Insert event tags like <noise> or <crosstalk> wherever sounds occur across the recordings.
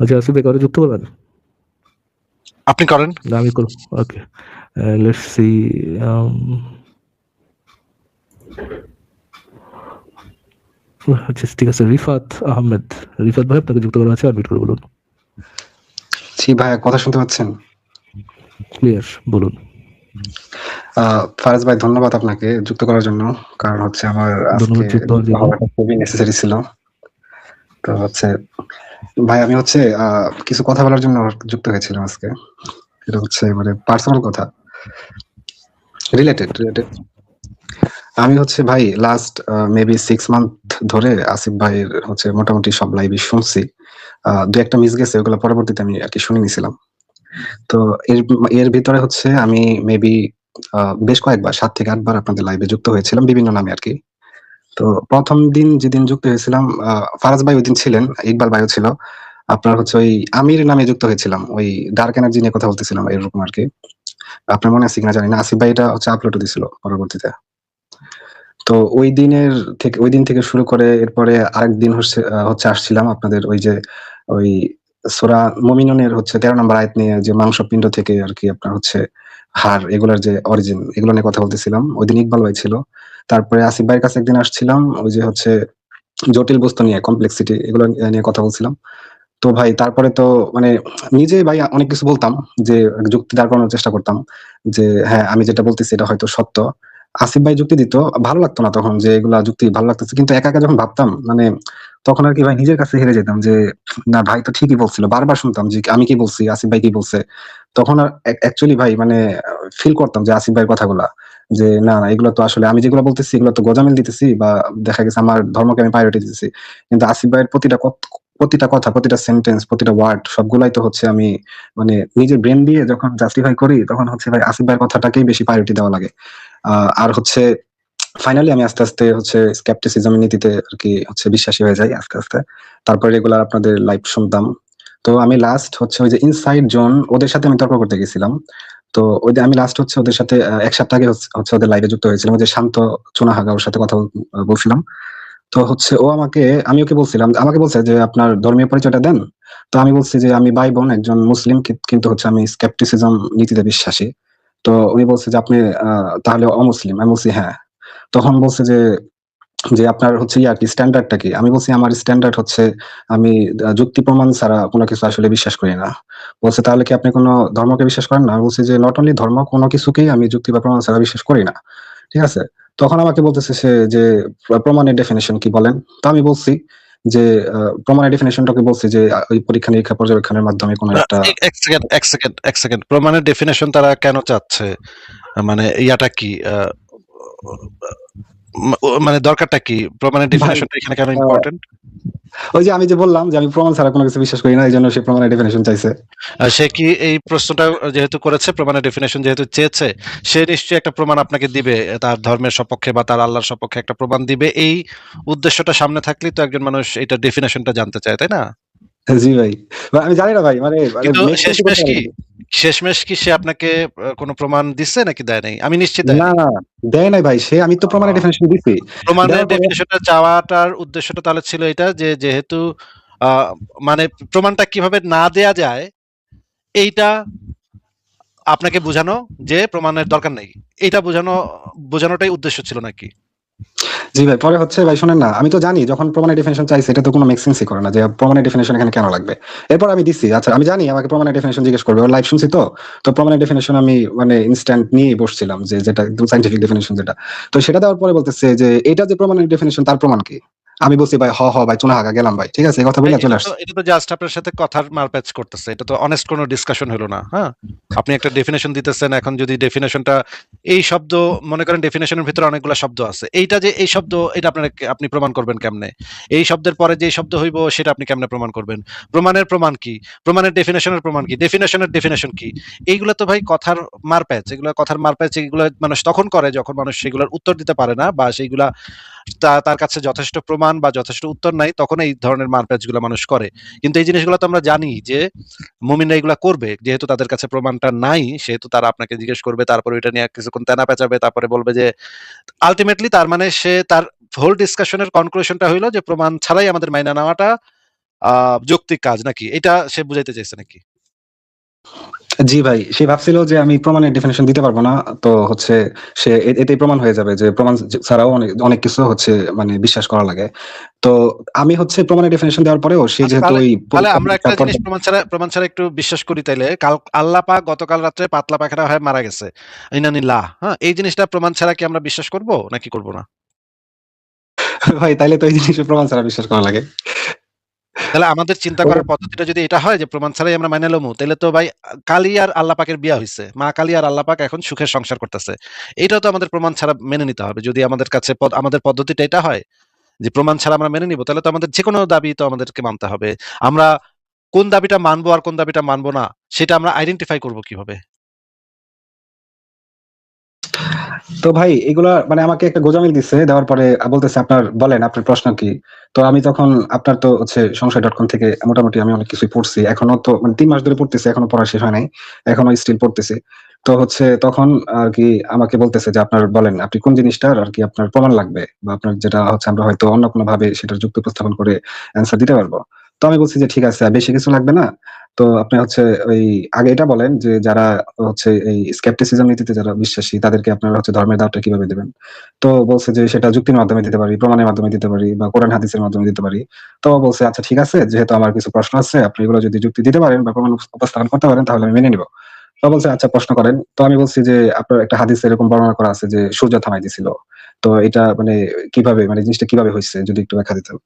আচ্ছা আসিফ ভাই কারও যুক্ত করবেন আপনি করেন। না আমি করব। ওকে। লেটস সি আচ্ছা ঠিক আছে রিফাত আহমেদ। রিফাত ভাই আপনাকে যুক্ত করা আছে অ্যাডমিট করে বলুন। জি ভাইয়া কথা শুনতে পাচ্ছেন? ক্লিয়ার বলুন। আহ, ফারাজ ভাই ধন্যবাদ আপনাকে যুক্ত করার জন্য। কারণ হচ্ছে আমার আজকে খুবই নেসেসারি ছিল। তো হচ্ছে, ভাই, আমি হচ্ছে কিছু কথা বলার জন্য যুক্ত হয়েছিলাম আজকে। এটা হচ্ছে মানে পার্সোনাল কথা। রিলেটেড রিলেটেড আমি হচ্ছে ভাই লাস্ট মেবি সিক্স মান্থ ধরে আসিফ ভাইয়ের হচ্ছে মোটামুটি সব লাইভই শুনছি। দু একটা মিস গেছে, ওগুলো পরবর্তীতে আমি আর কি শুনে নিছিলাম তো এর এর ভিতরে হচ্ছে আমি মেবি বেশ কয়েকবার, সাত থেকে আটবার আপনাদের লাইভে যুক্ত হয়েছিলাম বিভিন্ন নামে আর কি। তো প্রথম দিন যেদিন যুক্ত হয়েছিলাম ফারাজ ভাই ওই দিন ছিলেন, ইকবাল ভাইও ছিল। আপনার হচ্ছে ওই আমির নামে যুক্ত হয়েছিলাম, ওই ডার্ক এনার্জি নিয়ে কথা বলতেছিলাম এরকম আর কি। আপনার মনে আছে কিনা জানি না, আসিফ ভাই এটা হচ্ছে আপলোড দিছিল পরবর্তীতে। তো ওই দিনের থেকে, ওই দিন থেকে শুরু করে এরপরে আরেক দিন হচ্ছে হচ্ছে আসছিলাম আপনাদের ওই যে, ওই সোরা মমিননের হচ্ছে তেরো নম্বর আয়াত নিয়ে যে মাংস পিণ্ড থেকে আর কি আপনার হচ্ছে হার এগুলার যে অরিজিন এগুলো নিয়ে কথা বলতেছিলাম। ওই দিন ইকবাল ভাই ছিল। তারপরে আসিফ ভাইয়ের কাছে একদিন আসছিলাম, ওই যে হচ্ছে জটিল বস্তু নিয়ে কমপ্লেক্সিটি এগুলো নিয়ে কথা বলছিলাম। তো ভাই, তারপরে তো মানে নিজেই ভাই অনেক কিছু বলতাম, যে যুক্তি দাঁড় করানোর চেষ্টা করতাম, যে হ্যাঁ আমি যেটা বলতেছি এটা হয়তো সত্য। আসিফ ভাই যুক্তি দিত, ভালো লাগতো না তখন যে এগুলা যুক্তি ভালো লাগতেছে, কিন্তু একা একা যখন ভাবতাম মানে তখন আর কি ভাই নিজের কাছে হেরে যেতাম যে, না ভাই, তো ঠিকই বলছিল। বারবার শুনতাম যে, আমি কি বলছি? আসিফ ভাই কি বলছে? তখন আর অ্যাকচুয়ালি ভাই মানে ফিল করতাম যে আসিফ ভাইয়ের কথাগুলা। যে, না না, এগুলো তো আসলে আমি যেগুলো বলতেছি, এগুলো তো গজামিল দিতেছি বা দেখা গেছে আমার ধর্মকে আমি প্রায়োরিটি দিতেছি। কিন্তু আসিফ ভাইয়ের প্রতিটা প্রতিটা কথা, প্রতিটা সেন্টেন্স প্রতিটা ওয়ার্ড সবগুলাই তো হচ্ছে আমি মানে নিজের ব্রেন দিয়ে যখন জাস্টিফাই করি, তখন হচ্ছে ভাই আসিফ ভাইয়ের কথাটাকেই বেশি প্রায়োরিটি দেওয়া লাগে। আর হচ্ছে ফাইনালি আমি আস্তে আস্তে হচ্ছে স্কেপটিসিজম নীতিতে আর কি হচ্ছে বিশ্বাসী হয়ে যাই আস্তে আস্তে। তারপরে রেগুলার আপনাদের লাইভ শুনতাম। তো আমি লাস্ট হচ্ছে ওই যে ইনসাইড জোন ওদের সাথে আমি তর্ক করতে গেছিলাম। তো যে আমি লাস্ট হচ্ছে ওদের সাথে এক সপ্তাহ আগে হচ্ছে- ওদের লাইভে যুক্ত হয়েছিলাম। যে শান্ত চুনাহাগা ওর সাথে কথা বলছিলাম। তো হচ্ছে ও আমাকে, আমি ওকে বলছিলাম, আমাকে বলছে যে আপনার ধর্মীয় পরিচয়টা দেন। তো আমি বলছি যে আমি ভাই বোন, একজন মুসলিম কিন্তু হচ্ছে আমি স্কেপটিসিজম নীতিতে বিশ্বাসী। তো উনি বলছে যে আপনি তাহলে অমুসলিম। আমি বলছি হ্যাঁ। তখন বলছে যে যে আপনার হচ্ছে ইয়া কি স্ট্যান্ডার্ডটা কি? আমি বলছি আমার স্ট্যান্ডার্ড হচ্ছে আমি যুক্তি প্রমাণ ছাড়া কোনো কিছু আসলে বিশ্বাস করি না। বলছে তাহলে কি আপনি কোনো ধর্মকে বিশ্বাস করেন না? আমি বলছি যে নট অনলি ধর্ম কোনো কিছুকেই আমি যুক্তি বা প্রমাণ ছাড়া বিশ্বাস করি না। ঠিক আছে? তখন আমাকে বলতেছে সে যে প্র- প্রমাণের ডেফিনেশন কি বলেন? তো আমি বলছি যে প্রমাণের ডেফিনেশনটাকে বলছি যে ওই পরীক্ষা নিরীক্ষা পর্যবেক্ষণের মাধ্যমে কোনো একটা এক- সেকেন্ড এক সেকেন্ড এক সেকেন্ড প্রমাণের ডেফিনেশন তারা কেন চাচ্ছে? মানে ইয়াটা কি? মানে দরকারটা কি? প্রমাণের ডেফিনেশনটা এখানে কেন ইম্পর্টেন্ট ওই যে আমি যে বললাম যে আমি প্রমাণ ছাড়া কোনো কিছু বিশ্বাস করি না এই জন্য সে প্রমাণের ডেফিনেশন চাইছে। সে কি এই প্রশ্নটা যেহেতু করেছে প্রমাণের ডেফিনেশন যেহেতু চেয়েছে সে নিশ্চয়ই একটা প্রমাণ আপনাকে দিবে তার ধর্মের সপক্ষে বা তার আল্লাহর সপক্ষে একটা প্রমাণ দিবে। এই উদ্দেশ্যটা সামনে থাকলেই তো একজন মানুষ এটা ডেফিনেশনটা জানতে চায় তাই না? জি ভাই। আমি জানি না ভাই মানে শেষমেশ কি সে আপনাকে কোনো প্রমাণ দিচ্ছে নাকি দেয় নাই? আমি নিশ্চিত না না দেয় নাই ভাই সে আমি তো প্রমাণের ডেফিনেশন দিছি। প্রমাণের ডেফিনেশনটা চাওয়াটার উদ্দেশ্যটা তাহলে ছিল এটা যে যেহেতু আহ, মানে প্রমাণটা কীভাবে না দেয়া যায় এইটা আপনাকে বোঝানো যে প্রমাণের দরকার নেই। এইটা বোঝানো বোঝানোটাই উদ্দেশ্য ছিল নাকি? জি ভাই, পরে হচ্ছে ভাই শোনেন না, আমি তো জানি যখন প্রমাণের ডেফিনেশন চাইছে, এটা তো কোনো মেক সেন্সই করে না যে প্রমাণের ডেফিনেশন এখানে কেন লাগবে। এরপর আমি দিছি আচ্ছা আমি জানি আমাকে প্রমাণের ডেফিনেশন জিজ্ঞেস করবে, ওর লাইভ শুনছি তো তো প্রমাণের ডেফিনেশন আমি মানে ইনস্ট্যান্ট নিয়ে বসছিলাম যে যেটা সাইন্টিফিক ডেফিনেশন যেটা। তো সেটা দেওয়ার পরে বলতেছে যে, এটা যে প্রমাণের ডেফিনেশন তার প্রমাণ কি? আমি বলছি ভাই হ হ ভাই চুনা হাগা গেলাম ভাই ঠিক আছে এই কথা বলে চলে আসছে। এটা তো জাস্ট আপনার সাথে কথার মারপ্যাচ করতেছে এটা তো অনেস্ট কোনো ডিসকাশন হলো না হ্যাঁ? আপনি একটা ডেফিনেশন দিতেছেন এখন যদি ডেফিনেশনটা এই শব্দ মনে করেন ডেফিনেশনের ভিতরে অনেকগুলো শব্দ আছে এইটা যে এই শব্দ এটা আপনার আপনি প্রমাণ করবেন কেমনে? এই শব্দের পরে যে শব্দ হইব সেটা আপনি কেমনে প্রমাণ করবেন? প্রমাণের প্রমাণ কি? প্রমাণের ডেফিনেশনের প্রমাণ কি? ডেফিনেশনের ডেফিনেশন কি? এইগুলো তো ভাই কথার মারপ্যাচ এগুলো কথার মারপ্যাচ এগুলো মানুষ তখন করে যখন মানুষ সেগুলোর উত্তর দিতে পারে না বা সেইগুলা তার কাছে যথেষ্ট প্রমাণ বা যথেষ্ট উত্তর নাই, তখন এই ধরনের মারপ্যাচগুলো মানুষ করে। কিন্তু এই জিনিসগুলো তো আমরা জানি যে মুমিনরা এগুলা করবে, যেহেতু তাদের কাছে প্রমাণটা নাই, সেহেতু তারা আপনাকে জিজ্ঞেস করবে, তারপরে ওইটা নিয়ে কিছুক্ষণ তেনা পেঁচাবে, তারপরে বলবে যে আলটিমেটলি তার মানে সে তার হোল ডিসকাশনের কনক্লুশনটা হইল যে প্রমাণ ছাড়াই আমাদের মাইনা নেওয়াটা যৌক্তিক কাজ নাকি? এটা সে বুঝাইতে চাইছে নাকি? জি ভাই সে ভাবছিল যে আমি প্রমাণের ডেফিনেশন দিতে পারব না তো হচ্ছে সে এতেই প্রমাণ হয়ে যাবে যে প্রমাণ ছাড়াও অনেক অনেক কিছু হচ্ছে মানে বিশ্বাস করা লাগে। তো আমি হচ্ছে প্রমাণের ডেফিনেশন দেওয়ার পরেও সে আচ্ছা, যেহেতু ওই তাহলে আমরা একটা জিনিস প্রমাণ ছাড়া প্রমাণ ছাড়া একটু বিশ্বাস করি তাইলে। কাল আল্লাহ পাক গতকাল রাত্রে পাতলা পায়খানা হয়ে মারা গেছে। ইনানিল্লাহ হ্যাঁ এই জিনিসটা প্রমাণ ছাড়া কি আমরা বিশ্বাস করব নাকি করব না? ভাই তাইলে তো এই জিনিসের প্রমাণ ছাড়া বিশ্বাস করা লাগে। তাহলে আমাদের চিন্তা করার পদ্ধতিটা যদি এটা হয় যে প্রমাণ ছাড়াই আমরা মাইনে লমু, তাহলে তো ভাই কালী আর আল্লাহ পাকের বিয়া হইছে। মা কালী আর আল্লাহ পাক এখন সুখের সংসার করতেছে। এটাও তো আমাদের প্রমাণ ছাড়া মেনে নিতে হবে। যদি আমাদের কাছে আমাদের পদ্ধতিটা এটা হয় যে প্রমাণ ছাড়া আমরা মেনে নিব, তাহলে তো আমাদের যে কোনো দাবি তো আমাদেরকে মানতে হবে। আমরা কোন দাবিটা মানবো আর কোন দাবিটা মানবো না, সেটা আমরা আইডেন্টিফাই করব কীভাবে? তো ভাই, এগুলা মানে আমাকে একটা গোজামিল দিচ্ছে, দেওয়ার পরে বলতেছে, আপনার, বলেন, আপনার প্রশ্ন কি? তো আমি তখন, আপনার তো হচ্ছে সংশয় ডট কম থেকে মোটামুটি আমি অনেক কিছুই পড়ছি। এখনও তো মানে তিন মাস ধরে পড়তেছি, এখনও পড়া শেষ হয় নাই, এখনও স্টিল পড়তেছি। তো হচ্ছে তখন আর কি আমাকে বলতেছে যে, আপনার, বলেন, আপনি কোন জিনিসটার আর কি আপনার প্রমাণ লাগবে? বা আপনার যেটা হচ্ছে, আমরা হয়তো অন্য কোনো ভাবে সেটার যুক্তি উপস্থাপন করে অ্যান্সার দিতে পারব? তো আমি বলছি যে, ঠিক আছে বেশি কিছু লাগবে না। তো আপনি হচ্ছে ওই, আগে এটা বলেন যে যারা হচ্ছে এই স্কেপটিসিজম নীতিতে যারা বিশ্বাসী, তাদেরকে আপনারা হচ্ছে ধর্মের দাওটা কীভাবে দিবেন? তো বলছে যে সেটা যুক্তির মাধ্যমে দিতে পারি, প্রমাণের মাধ্যমে দিতে পারি বা কোরআন হাদিসের মাধ্যমে দিতে পারি। তো বলছে আচ্ছা ঠিক আছে, যেহেতু আমার কিছু প্রশ্ন আছে, আপনি এগুলো যদি যুক্তি দিতে পারেন বা প্রমাণ উপস্থাপন করতে পারেন, তাহলে আমি মেনে নিব। তো বলছে আচ্ছা প্রশ্ন করেন। তো আমি বলছি যে, আপনার একটা হাদিস এরকম বর্ণনা করা আছে যে সূর্য থামাই দিছিল। তো এটা মানে কীভাবে মানে জিনিসটা কীভাবে হয়েছে যদি একটু ব্যাখ্যা দিতেন?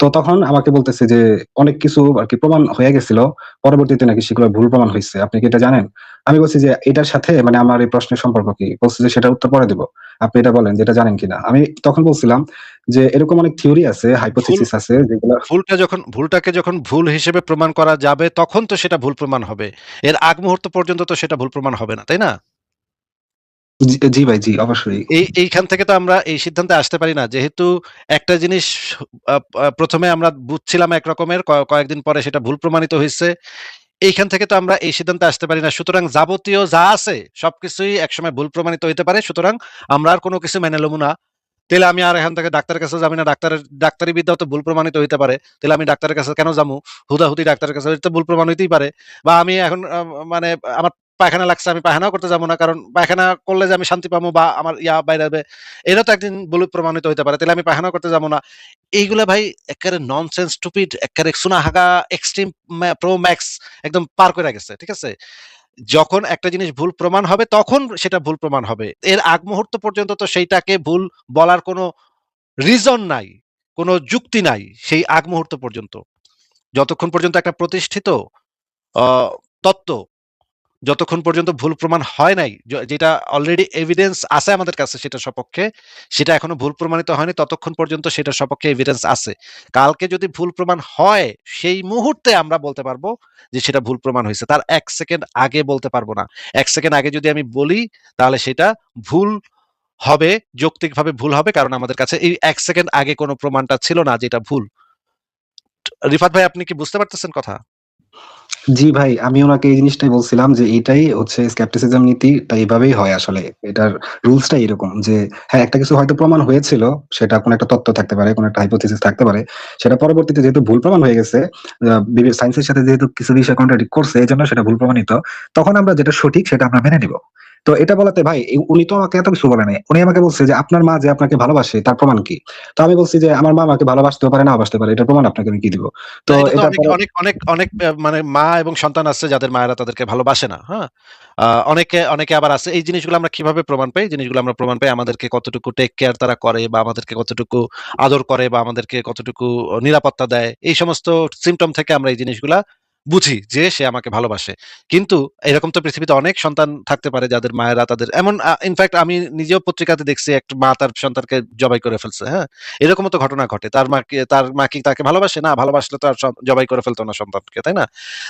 তো তখন আমাকে বলতেছে যে অনেক কিছু আর কি প্রমাণ হয়ে গেছিল পরবর্তীতে নাকি সেগুলো ভুল প্রমাণ হয়েছে। আপনি কি এটা জানেন? আমি বলছি যে এটার সাথে মানে আমার এই প্রশ্নের সম্পর্ক কি? বলছি যে সেটা উত্তর পরে দিব। আপনি এটা বলেন যেটা জানেন কিনা? আমি তখন বলছিলাম যে এরকম অনেক থিওরি আছে হাইপোথিসিস আছে যেগুলো ভুলটা যখন ভুলটাকে যখন ভুল হিসেবে প্রমাণ করা যাবে তখন তো সেটা ভুল প্রমাণ হবে। এর আগ মুহূর্ত পর্যন্ত তো সেটা ভুল প্রমাণ হবে না তাই না? জি- ভাই, জি, অবশ্যই। এই, এইখান থেকে তো আমরা এই সিদ্ধান্তে আসতে পারি না। যেহেতু একটা জিনিস আমরা বুঝছিলাম এক রকমের, ক- কয়েকদিন পরে সেটা ভুল প্রমাণিত এইখান থেকে তো আমরা এই সিদ্ধান্তে আসতে পারি না। সুতরাং যাবতীয় যা আছে, সবকিছুই একসময় ভুল প্রমাণিত হইতে পারে। সুতরাং আমরা আর কোনো কিছু মেনে লমু না। তাহলে আমি আর এখান থেকে ডাক্তারের কাছে যাবি না। ডাক্তারের ডাক্তারি বিদ্যাও তো ভুল প্রমাণিত হইতে পারে। তাহলে আমি ডাক্তারের কাছে কেন যাব? হুদাহুদি ডাক্তারের কাছে তো ভুল প্রমাণ হইতেই পারে। বা আমি এখন মানে আমার পায়খানা লাগছে, আমি পায়খানাও করতে যাব না, কারণ পায়খানা করলে যে আমি শান্তি পাবো বা আমার ইয়া বাইরে যাবে এটা তো একদিন ভুল প্রমাণিত হইতে পারে, তাহলে আমি পায়খানা করতে যাব না। এইগুলা ভাই একেবারে ননসেন্স টুপিড একেবারে সুনা হাগা এক্সট্রিম প্রো ম্যাক্স একদম পার করে গেছে, ঠিক আছে? যখন একটা জিনিস ভুল প্রমাণ হবে, তখন সেটা ভুল প্রমাণ হবে। এর আগ মুহূর্ত পর্যন্ত তো সেইটাকে ভুল বলার কোনো রিজন নাই, কোনো যুক্তি নাই, সেই আগ মুহূর্ত পর্যন্ত। যতক্ষণ পর্যন্ত একটা প্রতিষ্ঠিত তত্ত্ব যতক্ষণ পর্যন্ত ভুল প্রমাণ হয় নাই যেটা অলরেডি এভিডেন্স আছে আমাদের কাছে সেটা সপক্ষে, সেটা এখনও ভুল প্রমাণিত হয়নি, ততক্ষণ পর্যন্ত সেটা সপক্ষে এভিডেন্স আছে। কালকে যদি ভুল প্রমাণ হয়, সেই মুহূর্তে আমরা বলতে পারব যে সেটা ভুল প্রমাণ হয়েছে। তার এক সেকেন্ড আগে বলতে পারব না। এক সেকেন্ড আগে যদি আমি বলি, তাহলে সেটা ভুল হবে, যৌক্তিকভাবে ভুল হবে, কারণ আমাদের কাছে এই এক সেকেন্ড আগে কোনো প্রমাণটা ছিল না যেটা ভুল। রিফাত ভাই, আপনি কি বুঝতে পারতেছেন কথা? জি ভাই, আমি ওনাকে এই জিনিসটাই বলছিলাম যে এটাই হচ্ছে স্কেপটিসিজম নীতিটা এইভাবেই হয় আসলে। এটার রুলসটা এরকম যে হ্যাঁ একটা কিছু হয়তো প্রমাণ হয়েছিল, সেটা কোনো একটা তত্ত্ব থাকতে পারে, কোনো একটা হাইপোথিসিস থাকতে পারে, সেটা পরবর্তীতে যেহেতু ভুল প্রমাণ হয়ে গেছে সায়েন্সের সাথে যেহেতু কিছু বিষয় কন্ট্রাডিক্ট করছে জন্য সেটা ভুল প্রমাণিত, তখন আমরা যেটা সঠিক সেটা আমরা মেনে নিব। তো এটা বলাতে ভাই উনি তো আমাকে এত কিছু বলে নাই। উনি আমাকে বলছে যে আপনার মা যে আপনাকে ভালোবাসে তার প্রমাণ কি? তো আমি বলছি যে আমার মা আমাকে ভালোবাসতেও পারে না বাসতে পারে এটা প্রমাণ আপনাকে আমি কি দিব? তো এটা অনেক অনেক অনেক মানে মা এবং সন্তান আছে যাদের মায়েরা তাদেরকে ভালোবাসে না হ্যাঁ? অনেকে অনেকে আবার আছে। এই জিনিসগুলো আমরা কীভাবে প্রমাণ পাই? জিনিসগুলো আমরা প্রমাণ পাই আমাদেরকে কতটুকু টেক কেয়ার তারা করে বা আমাদেরকে কতটুকু আদর করে বা আমাদেরকে কতটুকু নিরাপত্তা দেয়। এই সমস্ত সিমটম থেকে আমরা এই জিনিসগুলা বুঝি যে সে আমাকে ভালোবাসে। কিন্তু এরকম তো পৃথিবীতে অনেক সন্তান থাকতে পারে যাদের মায়েরা তাদের এমন ইনফ্যাক্ট আমি নিজেও পত্রিকাতে দেখছি একটা মা তার সন্তানকে জবাই করে ফেলছে হ্যাঁ? এরকমও তো ঘটনা ঘটে। তার মা কি- তার মা কি তাকে ভালোবাসে? না, ভালোবাসলে তো আর জবাই করে ফেলতো না সন্তানকে, তাই না?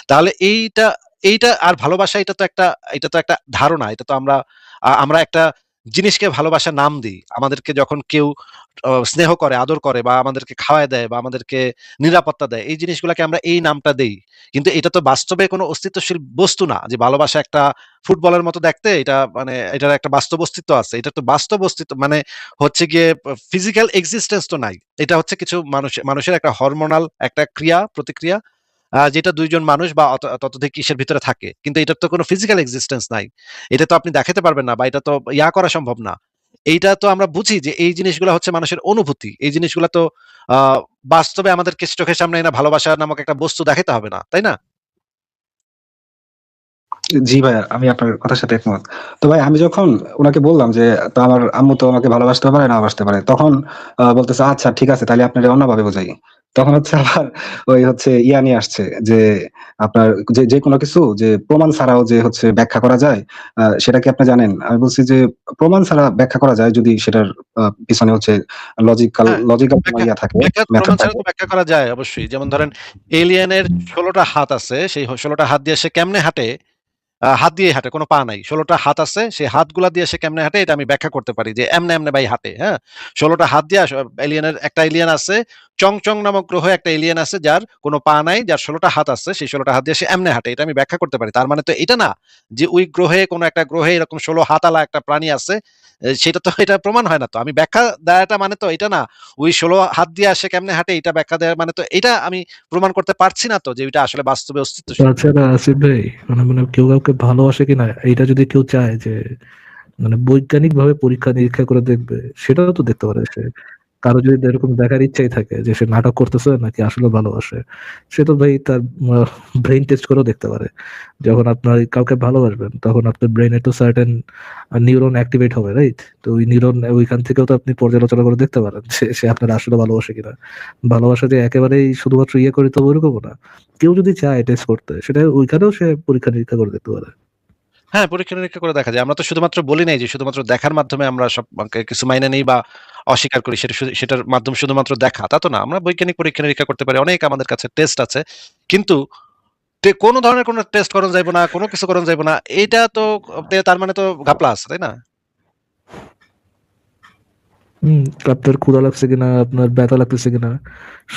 তাহলে এইটা এইটা আর ভালোবাসা এটা তো একটা, এটা তো একটা ধারণা, এটা তো আমরা আমরা একটা জিনিসকে ভালোবাসা নাম দিই। আমাদেরকে যখন কেউ স্নেহ করে, আদর করে বা আমাদেরকে খাওয়ায় দেয় বা আমাদেরকে নিরাপত্তা দেয়, এই জিনিসগুলোকে আমরা এই নামটা দেই। কিন্তু এটা তো বাস্তবে কোনো অস্তিত্বশীল বস্তু না যে ভালোবাসা একটা ফুটবলের মতো দেখতে, এটা মানে এটার একটা বাস্তব অস্তিত্ব আছে। এটা তো বাস্তব অস্তিত্ব মানে হচ্ছে গিয়ে ফিজিক্যাল এক্সিস্টেন্স তো নাই। এটা হচ্ছে কিছু মানুষ, মানুষের একটা হরমোনাল একটা ক্রিয়া, প্রতিক্রিয়া। যেটা দুইজন মানুষ বা ততোধিক কিসের ভিতরে থাকে। কিন্তু এটার তো কোনো ফিজিক্যাল এক্সিস্টেন্স নাই। এটা তো আপনি দেখাতে পারবেন না বা এটা তো ইয়া করা সম্ভব না। এইটা তো আমরা বুঝি যে এই জিনিসগুলো হচ্ছে মানুষের অনুভূতি। এই জিনিসগুলো তো বাস্তবে আমাদেরকে চোখের সামনে না ভালোবাসা নামক একটা বস্তু দেখাতে হবে না, তাই না? জি ভাইয়া আমি আপনার কথার সাথে একমত। তো ভাই, আমি যখন ওনাকে বললাম যে, তো আমার আম্মু তো আমাকে ভালোবাসতে পারে না বাসতে পারে। তখন বলতেছে আচ্ছা ঠিক আছে, তাহলে আপনার অন্যভাবে বোঝাই। তখন হচ্ছে আবার ওই হচ্ছে ইয়া নিয়ে আসছে যে আপনার যে যে কোনো কিছু যে প্রমাণ ছাড়াও যে হচ্ছে ব্যাখ্যা করা যায় সেটা কি আপনি জানেন? আমি বলছি যে প্রমাণ ছাড়া ব্যাখ্যা করা যায় যদি সেটার পিছনে হচ্ছে লজিক্যাল লজিক্যাল ইয়া থাকে ব্যাখ্যা প্রমাণ ছাড়া তো ব্যাখ্যা করা যায় অবশ্যই। যেমন ধরেন এলিয়েনের ষোলোটা হাত আছে সেই ষোলোটা হাত দিয়ে সে কেমনে হাঁটে? হাত দিয়ে হাঁটে, কোনো পা নাই। ষোলোটা হাত আছে সেই হাতগুলা দিয়ে সে কেমনে হাঁটে, এটা আমি ব্যাখ্যা করতে পারি যে এমনে এমনে ভাই হাঁটে হ্যাঁ? ষোলোটা হাত দিয়ে এলিয়েনের একটা এলিয়েন আছে চং চং নামক গ্রহে একটা এলিয়েন আছে যার কোনো পা নাই, যার ষোলোটা হাত আছে, সেই ষোলোটা হাত দিয়ে সে এমনে হাঁটে, এটা আমি ব্যাখ্যা করতে পারি। তার মানে তো এটা না যে ওই গ্রহে কোনো একটা গ্রহে এরকম ষোলো হাতালা একটা প্রাণী আছে সেটা তো এটা প্রমাণ হয় না তো। আমি ব্যাখ্যা দেওয়াটা মানে তো এটা না, ওই ষোলো হাত দিয়ে আসে কেমনে হাঁটে, এটা ব্যাখ্যা দেওয়ার মানে তো এটা আমি প্রমাণ করতে পারছি না তো যে এটা আসলে বাস্তবে আসিফ ভাই মানে মানে কেউ কাউকে ভালোবাসে কিনা এটা যদি কেউ চায় যে মানে বৈজ্ঞানিক ভাবে পরীক্ষা নিরীক্ষা করে দেখবে, সেটাও তো দেখতে পারে সে। কারও যদি এরকম দেখার ইচ্ছাই থাকে যে সে নাটক করতেছে নাকি আসলে ভালোবাসে, সে তো ভাই তার ব্রেন টেস্ট করেও দেখতে পারে। যখন আপনার কাউকে ভালোবাসবেন, তখন আপনার ব্রেনে তো সার্টেন নিউরন অ্যাক্টিভেট হবে রাইট তো ওই নিউরন ওইখান থেকেও তো আপনি পর্যালোচনা করে দেখতে পারেন সে সে আপনার আসলে ভালোবাসে কিনা। ভালোবাসা যে একেবারেই শুধুমাত্র ইয়ে করে তো ওরকম না। কেউ যদি চায় টেস্ট করতে, সেটা ওইখানেও সে পরীক্ষা নিরীক্ষা করে দেখতে পারে। হ্যাঁ পরীক্ষা নিরীক্ষা করে দেখা যায়। আমরা তো শুধুমাত্র বলি নাই যে শুধুমাত্র দেখার মাধ্যমে আমরা সব কিছু মাইনে নেই বা অস্বীকার করি। সেটা সেটার মাধ্যমে শুধুমাত্র দেখা, তা তো না। আমরা বৈজ্ঞানিক পরীক্ষা নিরীক্ষা করতে পারি। অনেক আমাদের কাছে টেস্ট আছে। কিন্তু কোনো ধরনের কোনো টেস্ট করানো যাইব না, কোনো কিছু করানো যাইব না। এটা তো, তার মানে তো ঘাপলা আছে, তাই না? হম আপনার ক্ষুধা লাগছে কিনা আপনার ব্যথা লাগতেছে কিনা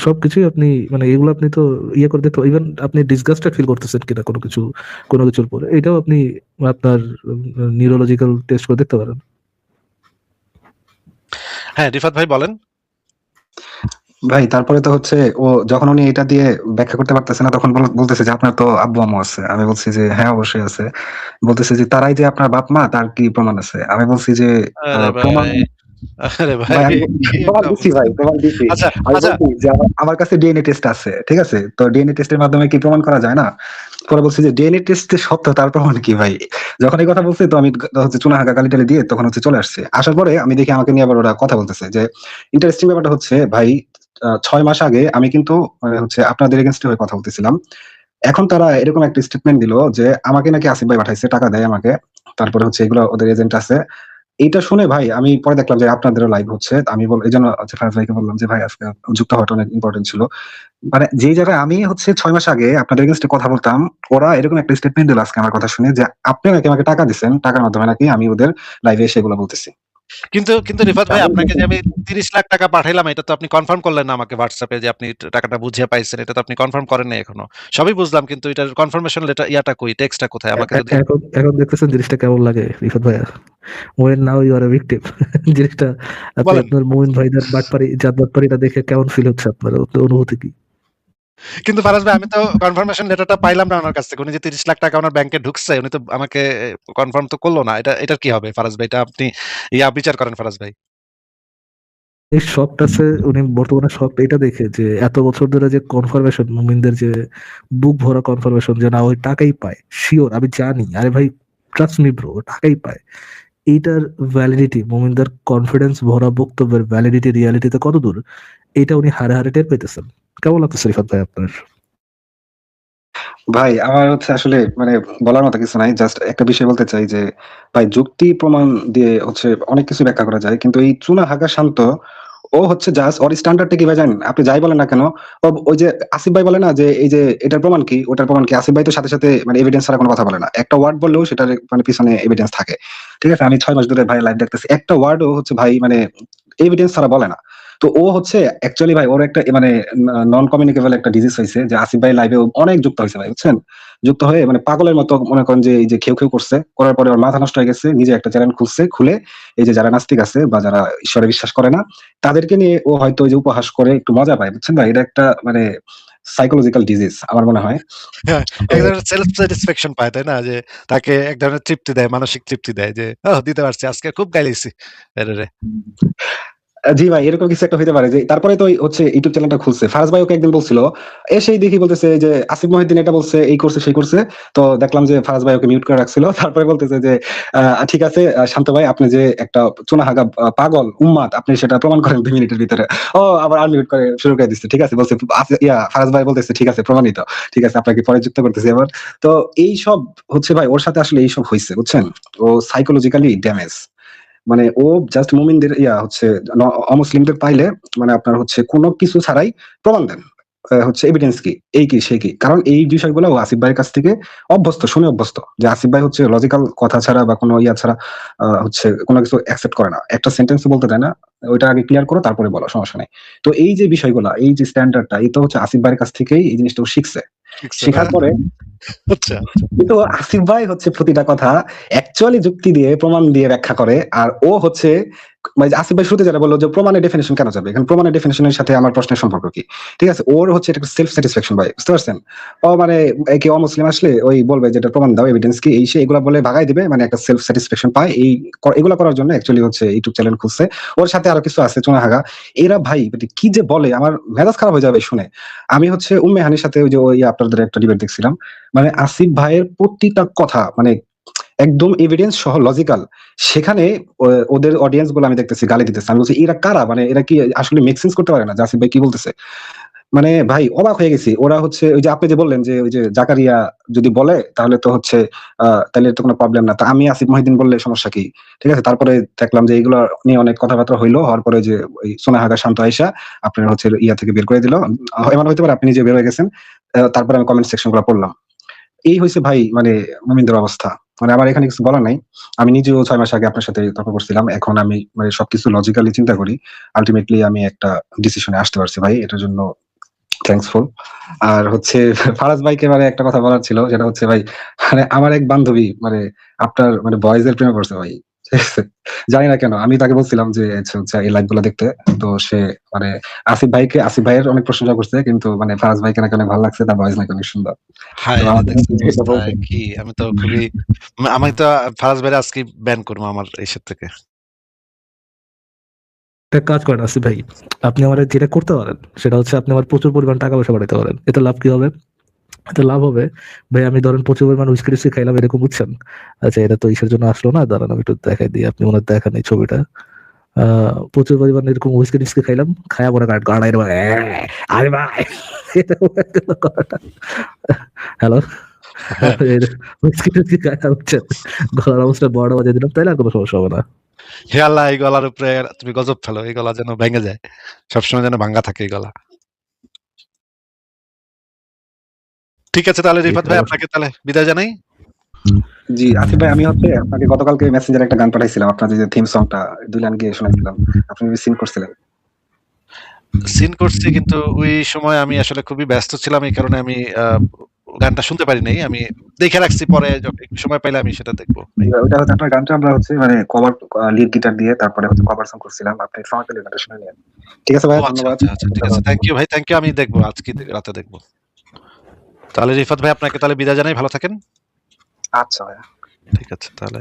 সবকিছুই আপনি মানে এগুলো আপনি তো ইয়ে করে দেখতে ইভেন আপনি ডিসগাস্টেড ফিল করতেছেন কিনা কোনো কিছু কোনো কিছুর পরে এটাও আপনি আপনার নিউরোলজিক্যাল টেস্ট করে দেখতে পারেন। হ্যাঁ রিফাত ভাই বলেন। ভাই তারপরে তো হচ্ছে ও যখন উনি এটা দিয়ে ব্যাখ্যা করতে পারতেছে না তখন বলতেছে যে আপনার তো আব্বু আম্মু আছে। আমি বলছি যে হ্যাঁ অবশ্যই আছে। বলতেছে যে তারাই যে আপনার বাপ মা তার কি প্রমাণ আছে? আমি বলছি যে প্রমাণ আরে ভাই ভাই দিচ্ছি আচ্ছা আচ্ছা। আমার- কাছে ডিএনএ টেস্ট আছে ঠিক আছে? তো ডিএনএ টেস্টের মাধ্যমে কি প্রমাণ করা যায় না? পরে বলছি যে ডিএনএ টেস্টে সত্য তার প্রমাণ কি ভাই? যখন এই কথা বলছে তো আমি হচ্ছে চুনা হাঁকা গালি টালি দিয়ে তখন হচ্ছে চলে আসছে। আসার পরে আমি দেখি আমাকে নিয়ে আবার ওরা কথা বলতেছে যে ইন্টারেস্টিং ব্যাপারটা হচ্ছে ভাই ছয় মাস আগে আমি কিন্তু মানে হচ্ছে আপনাদের এগেনস্টে হয়ে কথা বলতেছিলাম। এখন তারা এরকম একটা স্টেটমেন্ট দিল যে আমাকে নাকি আসিফ ভাই পাঠাইছে টাকা দেয় আমাকে। তারপরে হচ্ছে এগুলো ওদের এজেন্ট আছে। এইটা শুনে ভাই, আমি পরে দেখলাম যে আপনাদেরও লাইভ হচ্ছে। আমি বল এই জন্য ফারাজ ভাইকে বললাম যে, ভাই, আজকে যুক্ত হওয়াটা অনেক ইম্পর্টেন্ট ছিল। মানে যে জায়গায় আমি হচ্ছে ছয় মাস আগে আপনাদের কথা বলতাম, ওরা এরকম একটা স্টেটমেন্ট দিল আজকে আমার কথা শুনে যে, আপনি নাকি আমাকে টাকা দিচ্ছেন টাকার মাধ্যমে নাকি আমি ওদের লাইভে এসে এগুলো বলতেছি? কিন্তু কিন্তু রিফাত ভাই আপনাকে যে আমি তিরিশ লাখ টাকা পাঠাইলাম এটা তো আপনি কনফার্ম করলেন না আমাকে হোয়াটসঅ্যাপে যে আপনি টাকাটা বুঝিয়ে পাইছেন এটা তো আপনি কনফার্ম করেন না এখনও। সবই বুঝলাম কিন্তু এটার কনফার্মেশন লেটার ইয়াটা কই টেক্সটটা কোথায়? আমাকে যদি এখন দেখতেছেন জিনিসটা কেমন লাগে রিফাত ভাইয়া। When now you are victim জিনিসটা। আপনার মোমিন ভাইদের বাটপারি জাত বাটপারিটা দেখে কেমন ফিল হচ্ছে আপনার অনুভূতি কি? কিন্তু ফারাজ ভাই, আমি তো কনফার্মেশন লেটারটা পাইলাম না ওনার কাছ থেকে। উনি যে তিরিশ লাখ টাকা ওনার ব্যাংকে ঢুকছে, উনি তো আমাকে কনফার্ম তো করল না। এটা, এটার কি হবে ফারাজ ভাই? এটা আপনি, ইয়া, বিচার করেন ফারাজ ভাই। এই শকটা আছে উনি বর্তমানে শক এটা দেখে যে, এত বছর ধরে যে কনফার্মেশন মুমিনদের যে বুক ভরা কনফার্মেশন যে না, ওই টাকাই পায়। শিওর আমি জানি। আরে ভাই ট্রাস্ট মি ব্রো টাকাই পায়। এইটার ভ্যালিডিটি মুমিনদের কনফিডেন্স ভরা বক্তব্যের ভ্যালিডিটি রিয়ালিটিতে কত দূর? এটা উনি হারে হারে টের পেতেছেন কেমন ভাই আপনার? ভাই, আমার হচ্ছে আসলে মানে বলার মতো কিছু নাই। জাস্ট একটা বিষয় বলতে চাই যে, ভাই, যুক্তি প্রমাণ দিয়ে হচ্ছে অনেক কিছু ব্যাখ্যা করা যায়। কিন্তু এই চুনা শান্ত, ও হচ্ছে জাস্ট ওর স্ট্যান্ডার্ডটা কি ভাই জানেন? আপনি যাই বলেন না কেন ওই যে আসিফ ভাই বলে না যে, এই যে এটার প্রমাণ কি? ওটার প্রমাণ কি? আসিফ ভাই তো সাথে সাথে মানে এভিডেন্স ছাড়া কোনো কথা বলে না। একটা ওয়ার্ড বললেও সেটার মানে পিছনে এভিডেন্স থাকে। ঠিক আছে? আমি ছয় মাস ধরে ভাই লাইভ দেখতেছি। একটা ওয়ার্ডও হচ্ছে ভাই মানে এভিডেন্স ছাড়া বলে না। তো ও হচ্ছে অ্যাকচুয়ালি ভাই, ওর একটা মানে নন কমিউনিকেবল একটা ডিজিজ হয়েছে যে আসিফ ভাই লাইভে অনেক যুক্ত হয়েছে ভাই, বুঝছেন? যুক্ত হয়ে মানে পাগলের মতো মনে করেন যে এই যে খেউ খেউ করছে, করার পরে ওর মাথা নষ্ট হয়ে গেছে, নিজে একটা চ্যানেল খুলছে, খুলে এই যে যারা নাস্তিক আছে বা যারা ঈশ্বরে বিশ্বাস করে না, তাদেরকে নিয়ে ও হয়তো ওই যে উপহাস করে একটু মজা পায়, বুঝছেন ভাই? এটা একটা মানে সাইকোলজিক্যাল ডিজিজ আমার মনে হয়। এক ধরনের সেলফ স্যাটিসফ্যাকশন পায়, তাই না? যে তাকে এক ধরনের তৃপ্তি দেয়, মানসিক তৃপ্তি দেয় যে দিতে পারছি, আজকে খুব গাইলেছি জি ভাই, এরকম কিছু একটা হইতে পারে যে, তারপরে তো হচ্ছে ইউটিউব চ্যানেলটা খুলছে। ফারাজ ভাই ওকে একদিন বলছিল এসেই দেখি বলতেছে যে, আসিফ মহিদ্দিন এটা বলছে, এই করছে, সেই করছে। তো দেখলাম যে ফারাজ ভাই ওকে মিউট করে রাখছিল। <laughs> তারপরে বলতেছে যে ঠিক আছে শান্ত ভাই, আপনি যে একটা চুনাহাগা পাগল, উম্মাদ, আপনি সেটা প্রমাণ করেন দুই মিনিটের ভিতরে। ও, আবার আনমিউট করে শুরু করে দিচ্ছে। ঠিক আছে, বলছে ইয়া, ফারাজ ভাই বলতেছে, ঠিক আছে, প্রমাণিত। ঠিক আছে, আপনাকে পরে যুক্ত করতেছি এবার তো এই সব হচ্ছে ভাই, ওর সাথে আসলে এই সব হয়েছে বুঝছেন? ও সাইকোলজিক্যালি ড্যামেজ মানে ও জাস্ট মুমিনদের, ইয়া হচ্ছে অমুসলিমদের পাইলে মানে আপনার হচ্ছে কোনো কিছু ছাড়াই প্রমাণ দেন। হচ্ছে এভিডেন্স কি, এই কি সেই কি। কারণ এই বিষয়গুলো ও আসিফ ভাইয়ের কাছ থেকে অভ্যস্ত, শুনে অভ্যস্ত যে আসিফ ভাই হচ্ছে লজিক্যাল কথা ছাড়া বা কোনো ইয়া ছাড়া হচ্ছে কোনো কিছু অ্যাকসেপ্ট করে না। একটা সেন্টেন্স বলতে দেয় না, ওইটা আগে ক্লিয়ার করো, তারপরে বলো, সমস্যা নেই। তো এই যে বিষয়গুলো, এই যে স্ট্যান্ডার্ডটা এই তো হচ্ছে আসিফ ভাইয়ের কাছ থেকেই এই জিনিসটা ও শিখছে। শেখার পরে আচ্ছা। কিন্তু আসিফ ভাই হচ্ছে প্রতিটা কথা অ্যাকচুয়ালি যুক্তি দিয়ে প্রমাণ দিয়ে ব্যাখ্যা করে আর ও হচ্ছে মানে আসিফ ভাই শুরুতে যেটা বলল যে প্রমাণের ডেফিনেশন কেন যাবে? এখানে প্রমাণের ডেফিনেশনের সাথে আমার প্রশ্নের সম্পর্ক কি? ঠিক আছে, ওর হচ্ছে এটা সেলফ স্যাটিসফ্যাকশন ভাই, বুঝতে পারছেন? ও মানে একে অমুসলিম আসলে ওই বলবে যেটা প্রমাণ দাও এভিডেন্স কি? এই সে এগুলা বলে ভাগাই দিবে মানে একটা সেলফ স্যাটিসফ্যাকশন পায়। এই এগুলা করার জন্য অ্যাকচুয়ালি হচ্ছে ইউটিউব চ্যানেল খুলছে। ওর সাথে আরও কিছু আছে, চুনাহাগা। এরা ভাই মানে কি যে বলে, আমার মেজাজ খারাপ হয়ে যাবে শুনে। আমি হচ্ছে উম্মে হানির সাথে ওই যে ওই আপনাদের একটা ডিবেট দেখছিলাম। মানে আসিফ ভাইয়ের প্রতিটা কথা মানে একদম এভিডেন্স সহ লজিক্যাল সেখানে ওদের অডিয়েন্সগুলো আমি দেখতেছি, গালি দিতেছে। আমি বলছি, এরা কারা? মানে এরা কি আসলে মেক সেন্স করতে পারে না? যে আসিফ ভাই কি বলতেছে? মানে ভাই, অবাক হয়ে গেছি। ওরা হচ্ছে, ওই যে আপনি যে বললেন যে, ওই যে জাকারিয়া যদি বলে, তাহলে তো হচ্ছে তাহলে তো কোনো প্রবলেম না। তা আমি আসিফ মহিদিন বললে সমস্যা কি? ঠিক আছে? তারপরে দেখলাম যে এইগুলো নিয়ে অনেক কথাবার্তা হইল। হওয়ার পরে যে ওই সোনাহাগা শান্ত আইসা আপনার হচ্ছে ইয়া থেকে বের করে দিল। এমন হইতে পারে আপনি নিজে বের হয়ে গেছেন। তারপরে আমি কমেন্ট সেকশনগুলো পড়লাম। এই হয়েছে ভাই মানে মুমিনদের অবস্থা। মানে আমার এখানে কিছু বলার নাই। আমি নিজেও ছয় মাস আগে আপনার সাথে তর্ক করছিলাম। এখন আমি মানে সবকিছু লজিক্যালি চিন্তা করি। আলটিমেটলি আমি একটা ডিসিশনে আসতে পারছি ভাই, এটার জন্য থ্যাঙ্কসফুল আর হচ্ছে <laughs> ফারাজ ভাইকে মানে একটা কথা বলার ছিল, যেটা হচ্ছে ভাই মানে আমার এক বান্ধবী মানে আপনার মানে বয়েজের প্রেমে পড়ছে ভাই? জানি না কেন আমি তাকে বলছিলাম যে হচ্ছে হচ্ছে এই লাইভগুলো দেখতে। তো সে মানে আসিফ ভাইকে আসিফ ভাইয়ের অনেক প্রশংসা করছে কিন্তু মানে ফারাজ ভাইকে নাকি অনেক ভালো লাগছে তার বয়েজ নাকি অনেক সুন্দর। কি আমি তো খুবই আমি তো ফারাজ ভাইরা আজকে ব্যান করব আমার এইসব থেকে। একটা কাজ করেন আসিফ ভাই আপনি আমার যেটা করতে পারেন সেটা হচ্ছে আপনি আমার প্রচুর পরিমাণ টাকা পয়সা পাঠাতে পারেন। এতে লাভ কি হবে? এতে লাভ হবে। ভাই আমি ধরেন প্রচুর পরিমাণ উইস্কি টিস্কি খাইলাম এরকম বুঝছেন? আচ্ছা এটা তো ইসের জন্য আসলো না দাঁড়ান আমি একটু দেখাই দিই আপনি হয় দেখান এই ছবিটা। প্রচুর পরিমাণ এরকম উইস্কি টিস্কি খাইলাম খায়া পরে গাড় গাড়াই আরে ভাই! হ্যালো উইস্কি টিস্কি খায়া হচ্ছেন গলার অবস্থা বড় বাজে দিলাম তাইলে আর কোনো সমস্যা হবে না। হে আল্লাহ এই গলার উপরে তুমি গজব ফেলো এই গলা যেন ভেঙে যায় সবসময় যেন ভাঙ্গা থাকে এই গলা। ঠিক আছে তাহলে রিফাত ভাই আপনাকে তাহলে বিদায় জানাই। জি আসিফ ভাই আমি হচ্ছে আপনাকে গতকালকে মেসেঞ্জারে একটা গান পাঠাইছিলাম আপনাদের যে থিম সংটা দুই লাইন গিয়ে শোনাইছিলাম। আপনি সিন করছিলেন? সিন করছি কিন্তু ওই সময় আমি আসলে খুবই ব্যস্ত ছিলাম এই কারণে আমি গানটা শুনতে পারি নাই। আমি দেখে রাখছি পরে যখন একটু সময় পাইলে আমি সেটা দেখব। ওইটা হচ্ছে আপনার গানটা আমরা হচ্ছে মানে কভার লিড গিটার দিয়ে তারপরে হচ্ছে কভার সং করছিলাম। আপনি সময় পেলে গানটা শুনে নিন। ঠিক আছে ভাই আচ্ছা ধন্যবাদ। আচ্ছা আচ্ছা ঠিক আছে। থ্যাংক ইউ ভাই থ্যাংক ইউ আমি দেখব আজকে রাতে দেখব। তাহলে রিফাত ভাই আপনাকে তাহলে বিদায় জানাই। ভালো থাকেন। আচ্ছা ভাইয়া। ঠিক আছে তাহলে।